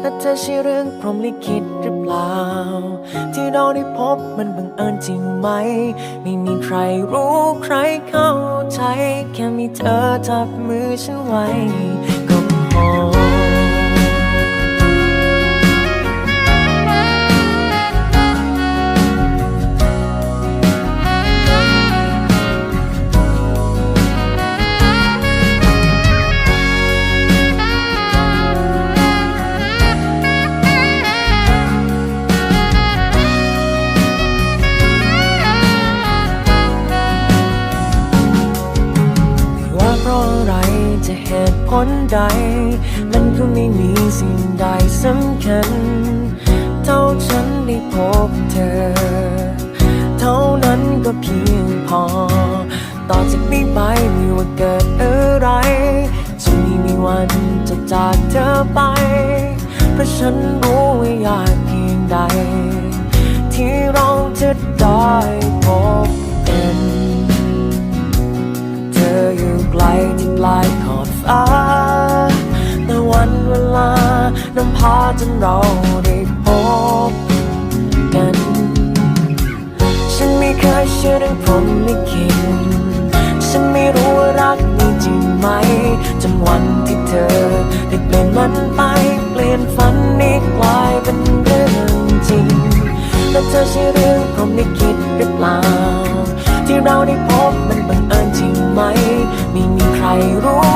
และเธอใช่เรื่องพรหมลิขิตหรือเปล่า ที่เราได้พบมันบังเอิญจริงไหม ไม่มีใครรู้ใครเข้าใจ แค่มีเธอจับมือฉันไว้ ใด มันก็ไม่มีสิ่งใดสำคัญ เท่าฉันได้พบเธอ เท่านั้นก็เพียงพอ ต่อจากนี้ไปไม่ว่าเกิดอะไรจะไมีมีวันจะจากเธอไป เพราะฉันรู้ว่ายากเพียงใด ที่เราจะได้พบกัน เธออยู่ไกลที่ปลายขอบฟ้า นำพาจนเราได้พบกัน ฉันไม่เคยเชื่อเรื่องพรมลิขิตฉันไม่รู้ว่ารักมีจริงไหม จนวันที่เธอได้เปลี่ยนมันไป เปลี่ยนฝันนี้กลายเป็นเรื่องจริง และเธอใช่เรื่องพรมลิขิตหรือเปล่า ที่เราได้พบมันบังเอิญจริงไหม ไม่มีใครรู้